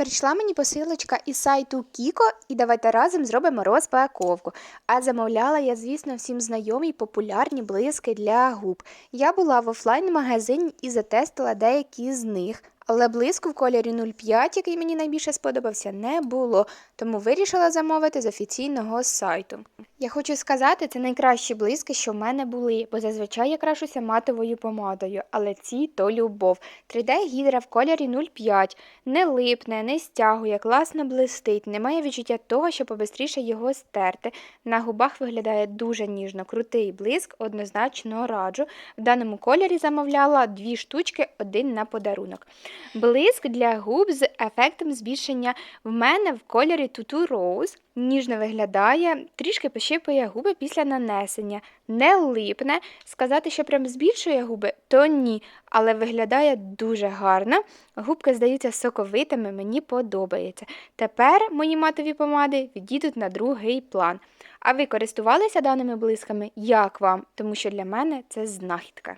Прийшла мені посилочка із сайту Кіко, і давайте разом зробимо розпаковку. А замовляла я, звісно, всім знайомі популярні блиски для губ. Я була в офлайн-магазині і затестила деякі з них. Але блиску в кольорі 05, який мені найбільше сподобався, не було, тому вирішила замовити з офіційного сайту. Я хочу сказати, це найкращі блиски, що в мене були, бо зазвичай я крашуся матовою помадою, але ці то любов. 3D гідра в кольорі 05, не липне, не стягує, класно блистить, немає відчуття того, що побистріше його стерти. На губах виглядає дуже ніжно, крутий блиск, однозначно раджу. В даному кольорі замовляла дві штучки, один на подарунок. Блиск для губ з ефектом збільшення в мене в кольорі Tutu Rose. Ніжно виглядає, трішки пощипує губи після нанесення, не липне. Сказати, що прям збільшує губи, то ні, але виглядає дуже гарно. Губки здаються соковитими, мені подобається. Тепер мої матові помади відійдуть на другий план. А ви користувалися даними блисками? Як вам? Тому що для мене це знахідка.